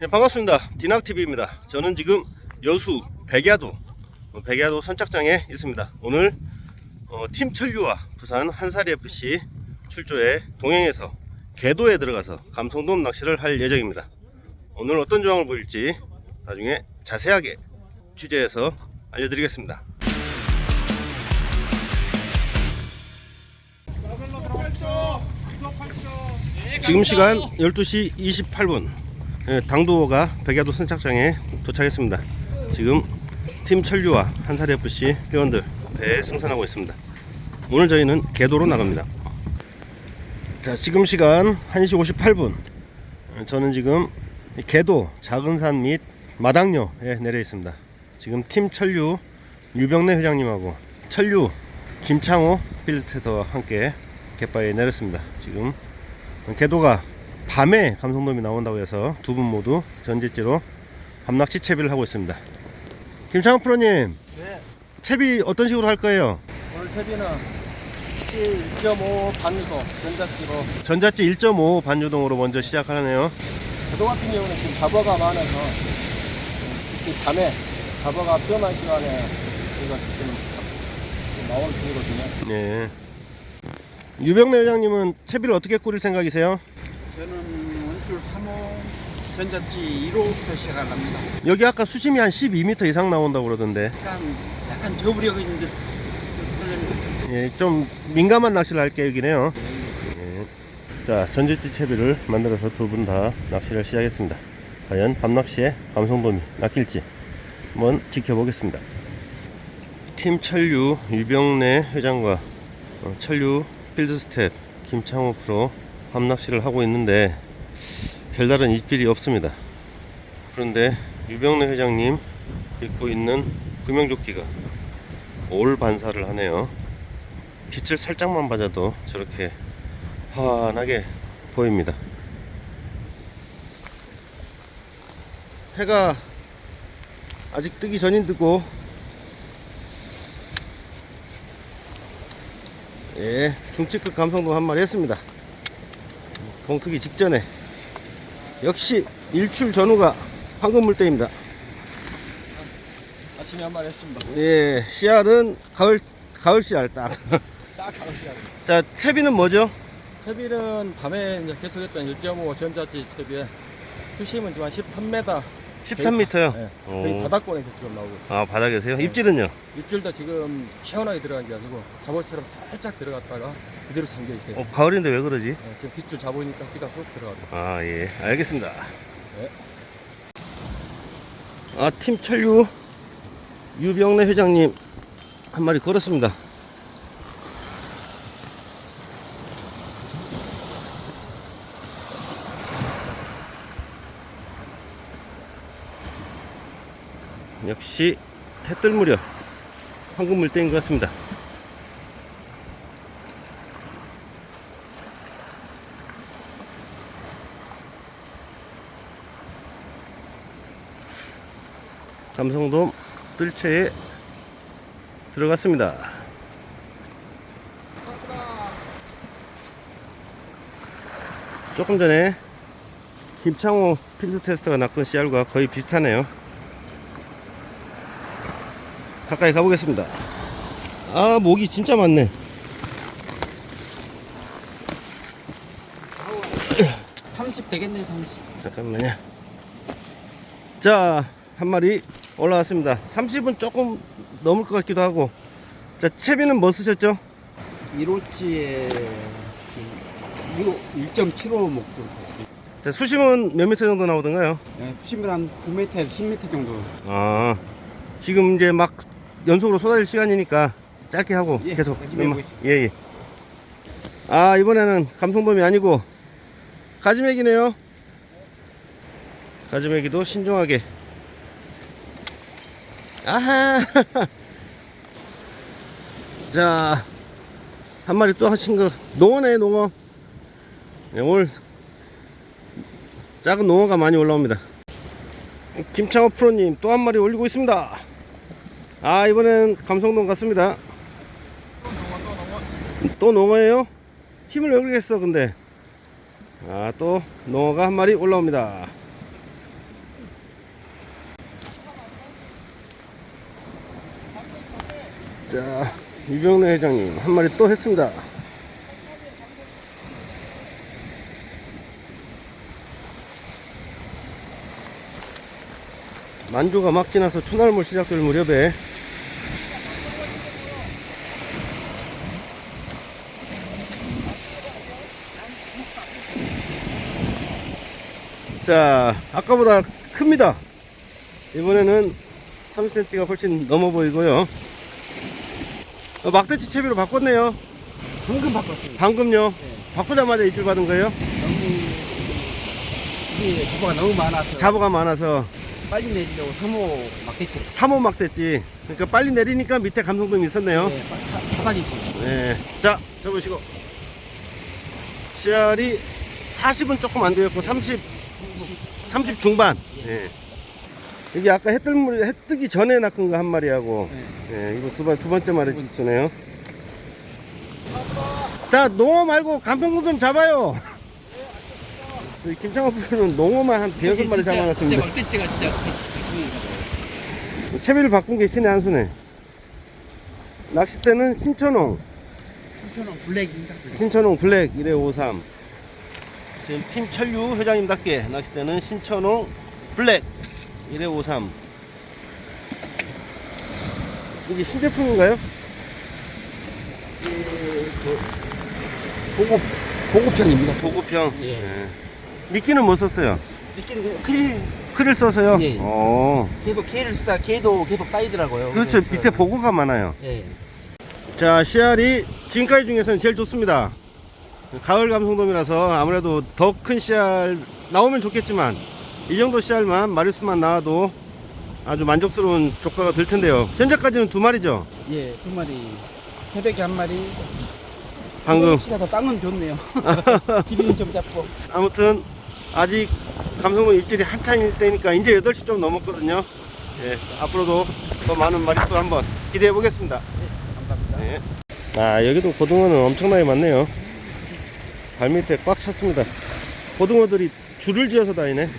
네, 반갑습니다. 디낙TV입니다. 저는 지금 여수 백야도, 어, 백야도 선착장에 있습니다. 오늘 어, 팀 천류와 부산 한사리 FC 출조에 동행해서 개도에 들어가서 감성돔 낚시를 할 예정입니다. 오늘 어떤 조항을 보일지 나중에 자세하게 취재해서 알려드리겠습니다. 지금 시간 12시 28분 예, 당도가 백야도 선착장에 도착했습니다. 지금 팀 천류와 한사리 FC 회원들 배에 승선하고 있습니다. 오늘 저희는 개도로 나갑니다. 자, 지금 시간 1시 58분. 저는 지금 이 개도 작은 산 및 마당녀에 내려 있습니다. 지금 팀 천류 유병래 회장님하고 천류 김창호 필드테서와 함께 갯바에 내렸습니다. 지금 개도가 밤에 감성돔이 나온다고 해서 두 분 모두 전지째로 밤낚시 채비를 하고 있습니다. 김창호 프로님, 네, 채비 어떤 식으로 할 거예요? 오늘 채비는 1.5 반유도 전자기로 전자찌 1.5 반유동으로 먼저 시작하네요. 저도 같은 경우는 지금 잡어가 많아서 특히 밤에 잡어가 뛰어난 시간에 저희가 지금 나오는 중이거든요. 예. 유병래 회장님은 채비를 어떻게 꾸릴 생각이세요? 저는 원줄 3호 전자지 1호부터 시작합니다. 여기 아까 수심이 한 12m 이상 나온다고 그러던데 약간 약간 저부력 있는데 예, 좀 민감한 낚시를 할 계획이네요. 예. 자, 전지찌 채비를 만들어서 두 분 다 낚시를 시작했습니다. 과연 밤낚시에 감성돔이 낚일지 한번 지켜보겠습니다. 팀 천류 유병래 회장과 어, 천류 필드 스텝 김창호 프로 밤낚시를 하고 있는데 별다른 입질이 없습니다. 그런데 유병래 회장님 입고 있는 구명조끼가 올 반사를 하네요. 빛을 살짝만 맞아도 저렇게 환하게 보입니다. 해가 아직 뜨기 전인 뜨고 예 중치급 감성도 한 마리 했습니다. 동트기 직전에 역시 일출 전후가 황금 물때입니다. 아침에 한 마리 했습니다. 예 씨알은 가을 가을 씨알 딱. 딱 가는 시간. 자 채비는 뭐죠? 채비는 밤에 이제 계속했던 1.5 전자지 채비에 수심은 지금 한 13m. 13m요. 네, 바닥권에서 지금 나오고 있습니다. 아 바닥에서요? 입질은요? 입질도 지금 시원하게 들어간 게 아니고 잡어처럼 살짝 들어갔다가 그대로 잠겨 있어요. 어, 가을인데 왜 그러지? 네, 지금 빗줄 잡으니까 찌가 쏙 들어가요. 아, 예, 알겠습니다. 네. 아, 팀 천류 유병래 회장님 한 마리 걸었습니다. 역시 해 뜰 무렵 황금 물때인 것 같습니다. 감성돔 뜰채에 들어갔습니다. 조금 전에 김창호 필드 테스터가 낚은 씨알과 거의 비슷하네요. 가까이 가보겠습니다. 아, 목이 진짜 많네. 30 되겠네 30. 잠깐만요. 자, 한 마리 올라왔습니다. 30은 조금 넘을 것 같기도 하고. 자, 채비는 뭐 쓰셨죠? 1호지에 1호 1.75 목도. 자, 수심은 몇 미터 정도 나오던가요? 네, 수심은 한 9m에서 10m 정도. 아, 지금 이제 막 연속으로 쏟아질 시간이니까 짧게 하고 예, 계속. 해보겠습니다. 예, 예. 아, 이번에는 감성돔이 아니고 가지맥이네요. 가지맥이도 신중하게. 아하. 자, 한 마리 또 하신 거 농어네, 농어. 네, 오늘 작은 농어가 많이 올라옵니다. 김창호 프로님 또 한 마리 올리고 있습니다. 아 이번엔 감성동 갔습니다. 또 농어예요? 힘을 왜 그렇게 했어 근데? 아 또 농어가 한 마리 올라옵니다. 자 유병래 회장님 한 마리 또 했습니다. 만조가 막 지나서 초날물 시작될 무렵에 자, 아까보다 큽니다. 이번에는 3cm가 훨씬 넘어 보이고요. 어, 막대치 채비로 바꿨네요. 방금 바꿨어요. 방금요. 바꾸자마자 입질 받은 거예요. 너무 잡어가 너무 많아서 잡어가 많아서 빨리 내리려고 3호 막대치 3호 막대치. 그러니까 빨리 내리니까 밑에 감성돔이 있었네요. 네, 바닥이 있어요. 네. 자, 잡으시고. CR이 40은 조금 안 되었고 30, 30 중반. 예. 이게 아까 해뜰 물, 해 뜨기 전에 낚은 거 한 마리하고, 예, 이거 두, 번, 두 번째 마리 쓰네요. 자, 농어 말고 간평구 좀 잡아요. 저희 김창호 프로는 농어만 한 대여섯 마리 잡아놨습니다. 막대치가 진짜 채비를 바꾼 게 신의 한 수네. 낚싯대는 신천홍. 3,000원 블랙입니다. 블랙. 신천홍 블랙 1553 지금 팀 철유 회장님답게 낚싯대는 신천홍 블랙 1553 이게 신제품인가요? 보고 보고편입니다. 보급형 예. 예. 미끼는 뭐 썼어요? 느끼는 그 크릴 크를 써서요? 예. 어. 계속 K를 쓰다 K도 계속 따이더라고요. 그렇죠 그래서- 밑에 보고가 많아요 예. 자 씨알이 지금까지 중에서는 제일 좋습니다 가을 감성돔이라서 아무래도 더 큰 씨알 나오면 좋겠지만 이 정도 씨알만 마리수만 나와도 아주 만족스러운 조과가 될 텐데요 현재까지는 두 마리죠 예, 두 마리. 새벽에 한 마리. 방금 키가 더 땅은 좋네요. 길이는 좀 작고. 아무튼 아직 감성돔 입질이 한창일 때니까 이제 8시 좀 넘었거든요 예, 앞으로도 더 많은 마리수 한번 기대해 보겠습니다 감사합니다. 네. 아 여기도 고등어는 엄청나게 많네요 발밑에 꽉 찼습니다. 고등어들이 줄을 지어서 다니네.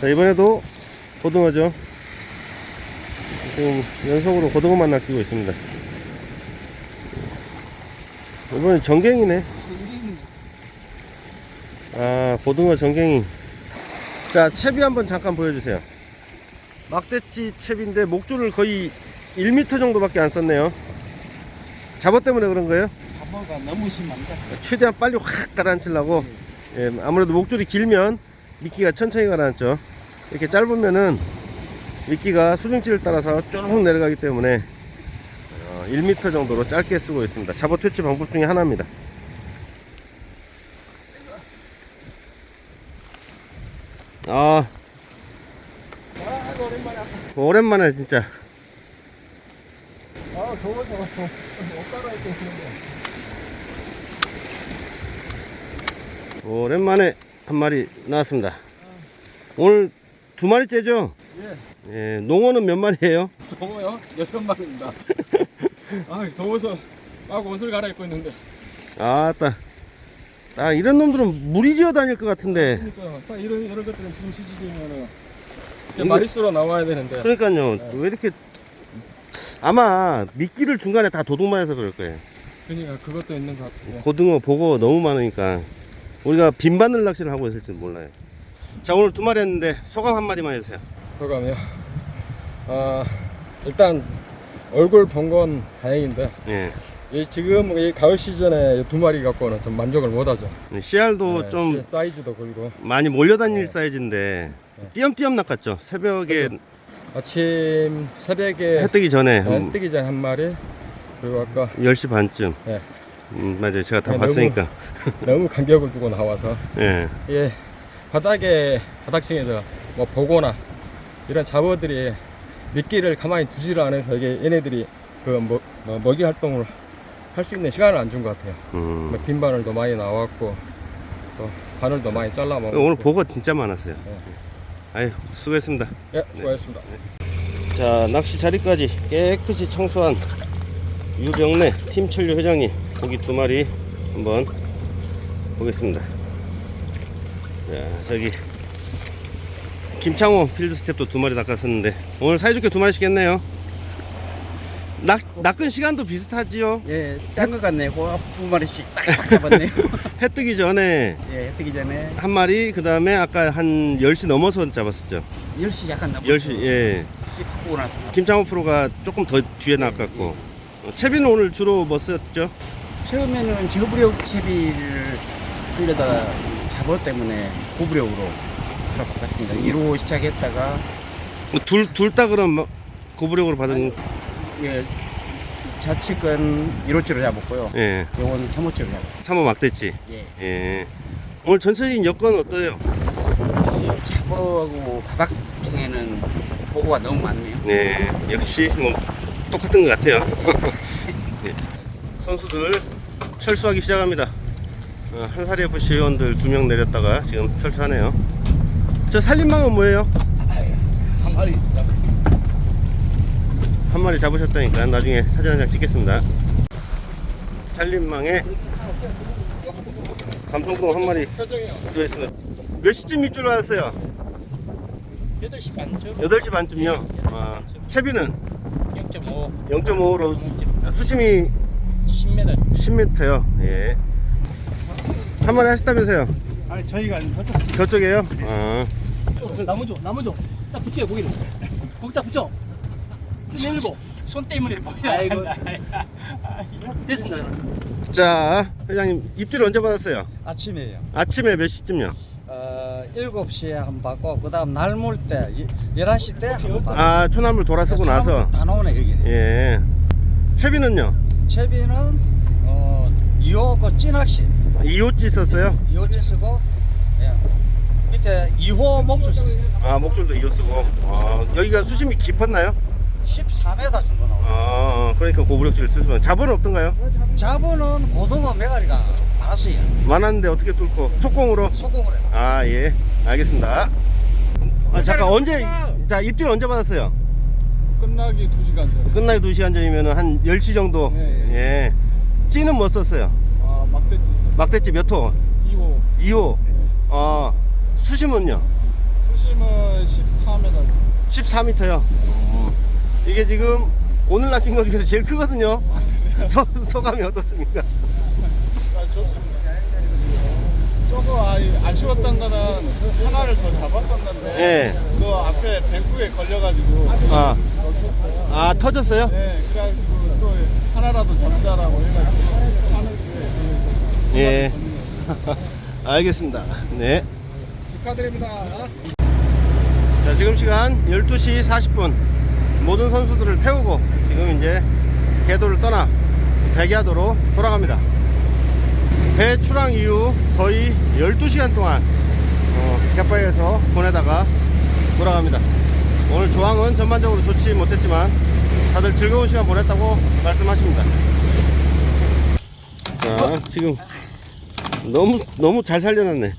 자 이번에도 고등어죠. 지금 연속으로 고등어만 낚이고 있습니다. 이번엔 전갱이네. 아 고등어 전갱이. 자 채비 한번 잠깐 보여주세요. 막대치 채비인데 목줄을 거의 1m 정도밖에 안 썼네요. 잡어 때문에 그런 거예요? 잡어가 너무 심합니다. 최대한 빨리 확 가라앉히려고. 예, 아무래도 목줄이 길면 미끼가 천천히 가라앉죠. 이렇게 짧으면은 미끼가 수중치를 따라서 쭉 내려가기 때문에 어, 1m 정도로 짧게 쓰고 있습니다. 잡어 퇴치 방법 중에 하나입니다. 아. 아. 오랜만에 진짜 아, 더워서 못 따라 있고 있는데. 오랜만에 한 마리 나왔습니다. 오늘 두 마리째죠? 예. 예, 농어는 몇 마리예요? 더워요? 여섯 마리입니다. 아, 더워서 막 옷을 갈아입고 있는데. 아따. 아, 이런 놈들은 물이 지어 다닐 것 같은데. 그러니까 자 이런 이런 것들은 지금 시즌이면은 이거- 마리수로 나와야 되는데. 그러니까요. 왜 이렇게 아마 미끼를 중간에 다 도둑맞아서 그럴 거예요. 그러니까 그것도 있는 것 같고. 고등어, 보고 너무 많으니까 우리가 빈바늘 낚시를 하고 있을지 몰라요. 자, 오늘 두 마리 했는데 소감 한 마디만 해주세요. 소감이요. 아 일단 얼굴 본 건 다행인데 예. 이 지금 이 가을 시즌에 이두 마리 갖고는 좀 만족을 못하죠. 씨알도 네, 좀 사이즈도 그리고 많이 몰려다닐 네. 사이즈인데 띄엄띄엄 낚았죠. 새벽에 아침 새벽에 해 뜨기 전에 해한 뜨기 전에 한 마리 그리고 아까 10시 반쯤. 네. 음, 맞아요. 제가 다 네, 봤으니까. 너무 간격을 두고 나와서 예. 예 바닥에 바닥 중에서 뭐 보거나 이런 잡어들이 미끼를 가만히 두지를 않아서 이게 얘네들이 그 뭐, 뭐 먹이 활동을 할 수 있는 시간을 안 준 것 같아요. 음. 뭐 빈 바늘도 많이 나왔고 또 바늘도 많이 잘라 먹고 오늘 보고 진짜 많았어요. 네. 아유, 수고했습니다. 예 수고하셨습니다. 자, 낚시 자리까지 깨끗이 청소한 유병래 팀철류 회장님 고기 두 마리 한번 보겠습니다. 자, 저기 김창호 필드 스텝도 두 마리 낚았었는데 오늘 사이좋게 두 마리씩 했네요. 낚, 낚은 시간도 비슷하지요. 예, 딴것 같네요. 그두 마리씩 딱 잡았네요. 해 뜨기 전에 예, 뜨기 전에 한 마리, 그 다음에 아까 한 10시 넘어서 잡았었죠. 10시 약간 넘었어. 10시, 예. 하고 나서. 김창호 프로가 조금 더 뒤에 낚았고. 어, 채비는 오늘 주로 뭐 썼죠? 처음에는 저부력 채비를 끌려다가 잡어 때문에 고부력으로 바꿨습니다. 1호 시작했다가 둘, 둘 다 그럼 뭐 고부력으로 받은, 예, 좌측은 1호째로 잡았고요. 예. 요건 3호째로 잡았어요. 3호 막대치. 예. 예. 오늘 전체적인 여건 어때요? 잡어하고 바닥 중에는 보고가 너무 많네요. 네, 역시 뭐 똑같은 것 같아요. 네. 선수들 철수하기 시작합니다. 어, 한사리 FC 회원들 두 명 내렸다가 지금 철수하네요. 저 살림망은 뭐예요? 한 마리 한 마리 잡으셨다니까 나중에 사진 한 장 찍겠습니다. 살림망에 감성돔 한 마리 들어있습니다. 몇 시쯤 입줄 받았어요? 8시 반쯤 8시 반쯤요. 아, 채비는 0.5 0.5로 수심이 10m 10m요. 예. 한 마리 하셨다면서요? 아니 저희가 저쪽에요? 아, 나무 줘 나무 줘 딱 붙여 거기를 거기다 붙여 좀 내밀고 손 때문에 보여 아이고 됐습니다 자, 회장님 입질 언제 받았어요? 아침이에요. 아침에 몇 시쯤요? 어, 7시에 한 번 받고 그다음 날몰때 11시 때 한 번 받고 아, 초나물 돌아서고 나서. 다 나오네 여기. 예. 채비는요? 채비는 어 2호 그 찌낚시 2호찌 썼어요? 2호째 쓰고 예. 밑에 2호 목줄 썼어요. 아, 목줄도 2호 쓰고. 아, 여기가 수심이 깊었나요? 14m 정도 나와요. 아, 그러니까 고부력질을 쓰시면 잡어는 없던가요? 잡어는 고등어 메가리가 많았어요. 많았는데 어떻게 뚫고 속공으로? 소금을 해요. 아, 예. 알겠습니다. 아, 잠깐 언제 자, 입질 언제 받았어요? 끝나기 2시간 전에 끝나기 2시간 전이면 한 10시 정도. 예, 예. 찌는 뭐 썼어요? 아, 막대치 있었어요. 막대찌 몇 호? 2호 2호. 어, 수심은요? 수심은 14m 14m요. 이게 지금 오늘 낚인 것 중에서 제일 크거든요. 소, 소감이 어떻습니까? 아, 좋습니다. 조금 아, 아쉬웠던 거는 하나를 더 잡았었는데 예. 그 앞에 뱅크에 걸려가지고 아, 놓쳤어요. 아 터졌어요? 네, 그래가지고 또 하나라도 잡자라고 해가지고 하는 게 예. 알겠습니다. 네. 축하드립니다. 자, 지금 시간 12시 40분. 모든 선수들을 태우고 지금 이제 궤도를 떠나 백야도로 돌아갑니다. 배 출항 이후 거의 12시간 동안 어, 갯바위에서 보내다가 돌아갑니다. 오늘 조항은 전반적으로 좋지 못했지만 다들 즐거운 시간 보냈다고 말씀하십니다. 자, 지금 너무 너무 잘 살려놨네.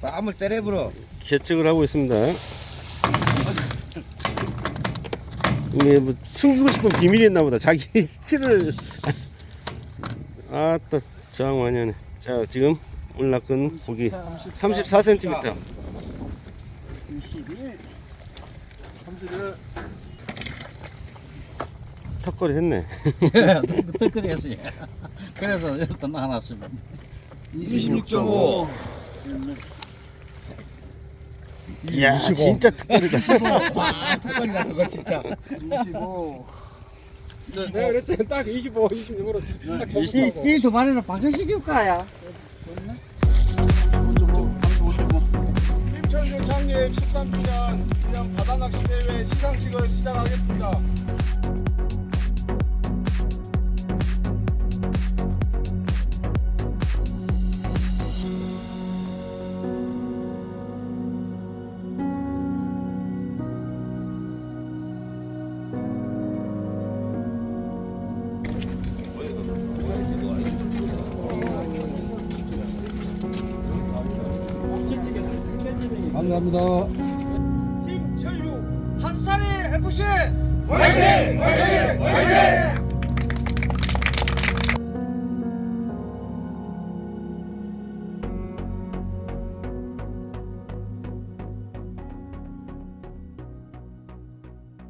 뺨을 때려버려. 계측을 하고 있습니다. 이게 뭐 숨기고 싶은 비밀이 있나 보다. 자기 티를 아따 저항 많이 하네. 자 지금 올라끈 고기 34cm. 21, 31, 턱걸이 했네. 뜻거리 했어요. 그래서 이렇게 나눴습니다. 26.5 이야 진짜 턱걸이다. 턱걸이다 그거 진짜 25 내가 그랬지 딱 25, 26으로 딱 접수하고 이 두 마리는 방전시킬까야? 김천준 창립 13주년 기념 바다낚시 대회 시상식을 시작하겠습니다. 감사합니다. 한산이 FC 화이팅! 화이팅! 화이팅!